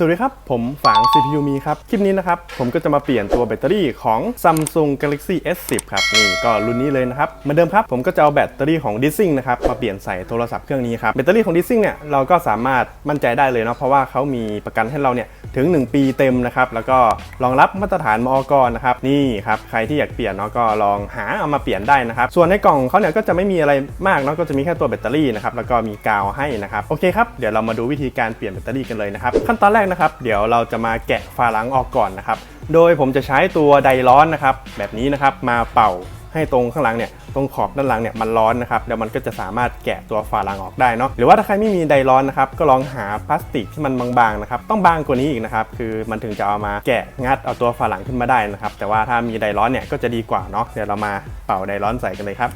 สวัสดีครับ ผมฝาง CPU มีครับ คลิปนี้นะครับ ผมก็จะมาเปลี่ยนตัวแบตเตอรี่ของ Samsung Galaxy S10 ครับ นี่ก็รุ่นนี้เลยนะครับ เหมือนเดิมครับ ผมก็จะเอาแบตเตอรี่ของ d i s i n g นะครับ มาเปลี่ยนใส่โทรศัพท์เครื่องนี้ครับ แบตเตอรี่ของ d i s i n g เนี่ย เราก็สามารถมั่นใจได้เลยเนาะ เพราะว่าเขามีประกันให้เราเนี่ยถึง 1 ปีเต็มนะครับ แล้วก็รองรับมาตรฐานมอกนะครับนี่ครับใครที่อยากเปลี่ยนเนาะก็ลองหาเอามาเปลี่ยนได้นะครับ ส่วนในกล่องเขาเนี่ยก็จะไม่มีอะไรมากเนาะก็จะมีแค่ตัวแบตเตอรี่นะครับแล้วก็มีกาวให้นะครับโอเคครับเดี๋ยวเรามาดูวิธีการเปลี่ยนแบตเตอรี่กันเลยนะครับขั้นตอนแรกนะครับเดี๋ยวเราจะมาแกะฝาหลังออกก่อนนะครับโดยผมจะใช้ตัวไดร้อนนะครับแบบนี้นะครับมาเป่าให้ตรงข้างหลังเนี่ย รงขอบด้านหลังเนี่ยมันร้อนนะครับเดี๋ยวมันก็จะสามารถแกะตัวฝาหลังออกได้เนาะหรือว่าถ้าใครไม่มีไดร้อนนะครับก็ลองหาพลาสติกที่มันบางๆนะครับต้องบางกว่านี้อีกนะครับคือมันถึงจะเอามาแกะงัดเอาตัวฝาหลังขึ้นมาได้นะครับแต่ว่าถ้ามีไดร้อนเนี่ยก็จะดีกว่าเนาะเดี๋ยวเรามาเป่าไดร้อนใส่กันเลยครับ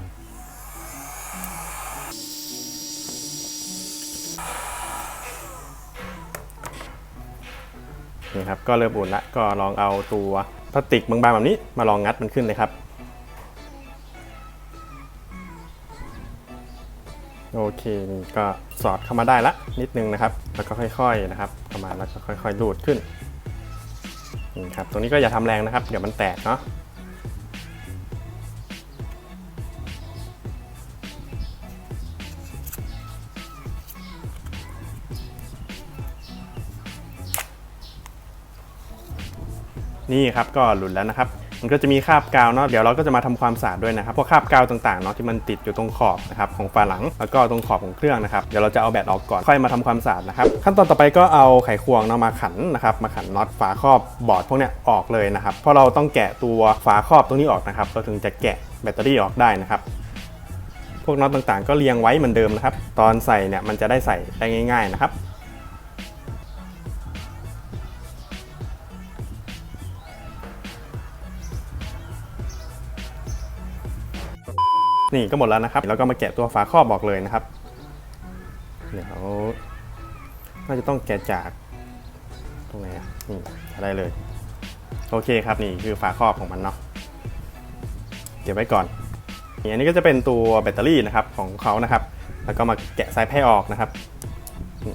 นี่ครับก็เริ่มอุ่นละก็ลองเอาตัวพลาสติกบางๆแบบนี้มาลองงัดมันขึ้นเลยครับ โอเคนี่ก็สอดเข้ามาได้ละนิดนึงนะครับ แล้วก็ค่อยๆนะครับเข้ามาแล้วก็ค่อยๆดูดขึ้นนี่ครับตรงนี้ก็อย่าทำแรงนะครับ เดี๋ยวมันแตกเนาะนี่ครับก็หลุดแล้วนะครับ มันก็จะมีคราบกาวเนาะเดี๋ยวเราก็จะมาทำความสะอาดด้วยนะครับพวกคราบกาวต่างๆเนาะที่มันติดอยู่ตรงขอบนะครับของฝาหลัง แล้วก็ตรงขอบของเครื่องนะครับเดี๋ยวเราจะเอาแบตออกก่อนค่อยมาทำความสะอาดนะครับขั้นตอนต่อไปก็เอาไขควงเนาะมาขันนะครับมาขันน็อตฝาครอบบอร์ดพวกเนี้ยออกเลยนะครับเพราะเราต้องแกะตัวฝาครอบตรงนี้ออกนะครับเราถึงจะแกะแบตเตอรี่ออกได้นะครับพวกน็อตต่างๆ ก็เรียงไว้เหมือนเดิมนะครับ ตอนใส่เนี่ยมันจะได้ใส่ได้ง่าย ๆ นะครับ นี่ก็หมดแล้วนะครับแล้วก็มาแกะตัวฝาครอบบอกเลยนะครับ เดี๋ยวน่าจะต้องแกะจากตรงไหนอะนี่ได้เลย โอเคครับนี่คือฝาครอบของมันเนาะเก็บไว้ก่อนอันนี้ก็จะเป็นตัวแบตเตอรี่นะครับของเขานะครับ แล้วก็มาแกะสายแพร่ออกนะครับ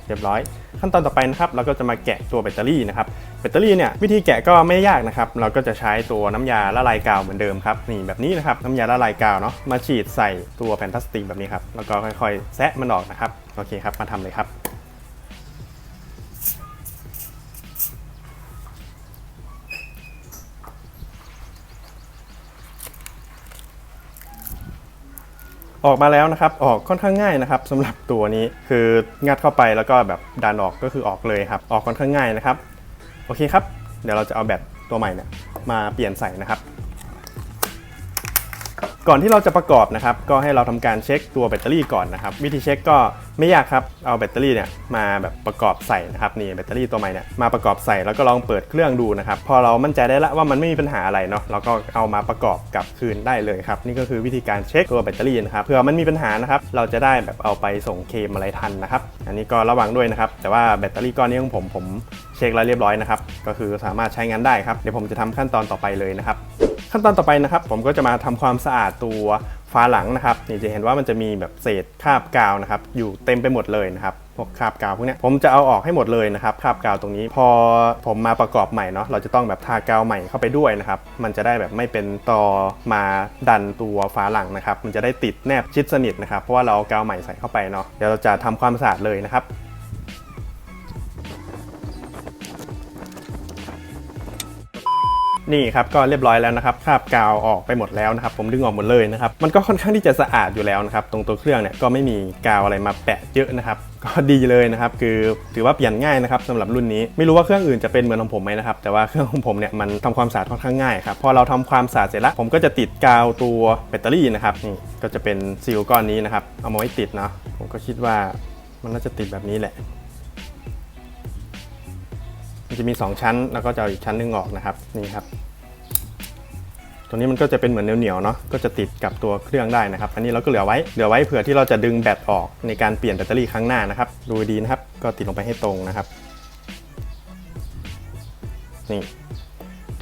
เรียบร้อย ขั้นตอนต่อไปนะครับเราก็จะมาแกะตัวแบตเตอรี่นะครับแบตเตอรี่เนี่ยวิธีแกะก็ไม่ยากนะครับเราก็จะใช้ตัวน้ำยาละลายกาวเหมือนเดิมครับนี่แบบนี้นะครับน้ำยาละลายกาวเนาะมาฉีดใส่ตัวแผ่นพลาสติกแบบนี้ครับแล้วก็ค่อยๆ แซะมันออกนะครับโอเคครับมาทำเลยครับ ออกมาแล้วนะครับ ออกค่อนข้างง่ายนะครับสำหรับตัวนี้คืองัดเข้าไปแล้วก็แบบดันออกก็คือออกเลยครับ ออกค่อนข้างง่ายนะครับ โอเคครับ เดี๋ยวเราจะเอาแบตตัวใหม่เนี่ยมาเปลี่ยนใส่นะครับ ก่อนที่เราจะประกอบนะครับ ก็ให้เราทำการเช็คตัวแบตเตอรี่ก่อนนะครับ วิธีเช็คก็ไม่ยากครับ เอาแบตเตอรี่เนี่ยมาแบบประกอบใส่นะครับนี่แบตเตอรี่ตัวใหม่เนี่ยมาประกอบใส่แล้วก็ลองเปิดเครื่องดูนะครับ พอเรามั่นใจได้แล้วว่ามันไม่มีปัญหาอะไรเนาะเราก็เอามาประกอบกลับคืนได้เลยครับ นี่ก็คือวิธีการเช็คตัวแบตเตอรี่นะครับเผื่อมันมีปัญหานะครับ เราจะได้แบบเอาไปส่งเคมอะไรทันนะครับ อันนี้ก็ระวังด้วยนะครับ แต่ว่าแบตเตอรี่ก้อนนี้ของผมผมเช็คแล้วเรียบร้อยนะครับก็คือสามารถใช้งานได้ครับเดี๋ยวผมจะทำขั้นตอนต่อไปเลยนะครับ ขั้นตอนต่อไปนะครับ ผมก็จะมาทำความสะอาดตัวฝาหลังนะครับนี่จะเห็นว่ามันจะมีแบบเศษคราบกาวนะครับ อยู่เต็มไปหมดเลยนะครับพวกคราบกาวพวกนี้ผมจะเอาออกให้หมดเลยนะครับคราบกาวตรงนี้ พอผมมาประกอบใหม่เนาะเราจะต้องแบบทากาวใหม่เข้าไปด้วยนะครับ มันจะได้แบบไม่เป็นตอมาดันตัวฝาหลังนะครับ มันจะได้ติดแนบชิดสนิทนะครับเพราะว่าเราเอากาวใหม่ใส่เข้าไปเนาะเดี๋ยวเราจะทำความสะอาดเลยนะครับ นี่ครับก็เรียบร้อยแล้วนะครับคราบกาวออกไปหมดแล้วนะครับผมดึงออกหมดเลยนะครับมันก็ค่อนข้างที่จะสะอาดอยู่แล้วนะครับตรงตัวเครื่องเนี่ยก็ไม่มีกาวอะไรมาแปะเยอะนะครับก็ดีเลยนะครับคือถือว่าเปลี่ยนง่ายนะครับสำหรับรุ่นนี้ไม่รู้ว่าเครื่องอื่นจะเป็นเหมือนของผมไหมนะครับแต่ว่าเครื่องของผมเนี่ยมันทำความสะอาดค่อนข้างง่ายครับพอเราทำความสะอาดเสร็จแล้วผมก็จะติดกาวตัวแบตเตอรี่นะครับนี่ก็จะเป็นซีลก้อนนี้นะครับเอามาไว้ติดเนาะผมก็คิดว่ามันน่าจะติดแบบนี้แหละ จะมี 2 ชั้น แล้วก็จะเอาอีกชั้นหนึงออกนะครับนี่ครับ ตัวนี้มันก็จะเป็นเหมือนเหนียวๆเนาะก็จะติดกับตัวเครื่องได้นะครับ อันนี้เราก็เหลือไว้เหลือไว้เผื่อที่เราจะดึงแบตออกในการเปลี่ยนแบตเตอรี่ครั้งหน้านะครับ ดูดีนะครับ ก็ติดลงไปให้ตรงนะครับนี่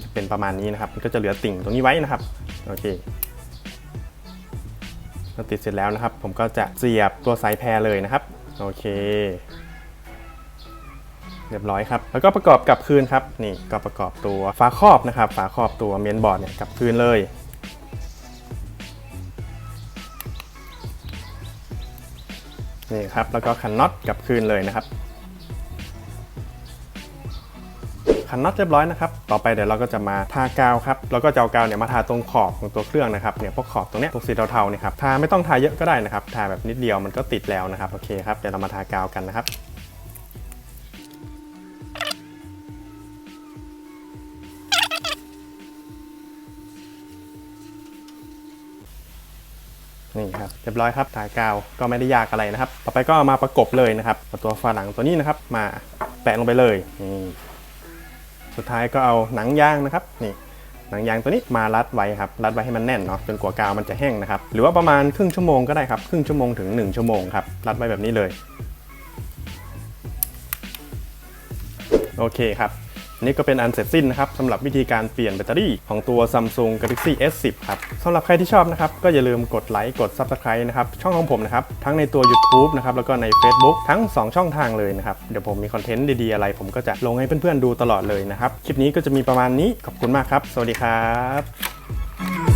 จะเป็นประมาณนี้นะครับ มันก็จะเหลือติ่งตรงนี้ไว้นะครับโอเคก็ติดเสร็จแล้วนะครับ ผมก็จะเสียบตัวสายแพรเลยนะครับ โอเค รียบร้อยครับ แล้วก็ประกอบกลับคืนครับ นี่ก็ประกอบตัวฝาครอบนะครับ ฝาครอบตัวเมนบอร์ดเนี่ยกลับคืนเลย นี่ครับ แล้วก็คันน็อตกลับคืนเลยนะครับคันน็อตเรียบร้อยนะครับ ต่อไปเดี๋ยวเราก็จะมาทากาวครับ แล้วก็จะเอากาวเนี่ยมาทาตรงขอบของตัวเครื่องนะครับ เนี่ยพวกขอบตรงเนี้ยพวกสีเทาๆเนี่ยครับ ทาไม่ต้องทาเยอะก็ได้นะครับ ทาแบบนิดเดียวมันก็ติดแล้วนะครับ โอเคครับ เดี๋ยวเรามาทากาวกันนะครับ นี่ครับเรียบร้อยครับทายกาวก็ไม่ได้ยากอะไรนะครับ ต่อไปก็เอามาประกบเลยนะครับเอาตัวฝาหลังตัวนี้นะครับ มาแปะลงไปเลยนี่สุดท้ายก็เอาหนังยางนะครับนี่หนังยางตัวนี้มารัดไว้ครับรัดไว้ให้มันแน่นเนาะจนกว่ากาวมันจะแห้งนะครับ หรือว่าประมาณครึ่งชั่วโมงก็ได้ครับครึ่งชั่วโมงถึง 1 ชั่วโมงครับรัดไว้แบบนี้เลย โอเคครับ นี่ก็เป็นอันเสร็จสิ้นนะครับสำหรับวิธีการเปลี่ยนแบตเตอรี่ของตัว Samsung Galaxy S10 ครับสำหรับใครที่ชอบนะครับ ก็อย่าลืมกดไลค์กด Subscribe นะครับช่องของผมนะครับ ทั้งในตัว YouTube นะครับแล้วก็ใน Facebook ทั้ง 2 ช่องทางเลยนะครับ เดี๋ยวผมมีคอนเทนต์ดีๆ อะไรผมก็จะลงให้เพื่อนๆดูตลอดเลยนะครับ คลิปนี้ก็จะมีประมาณนี้ขอบคุณมากครับ สวัสดีครับ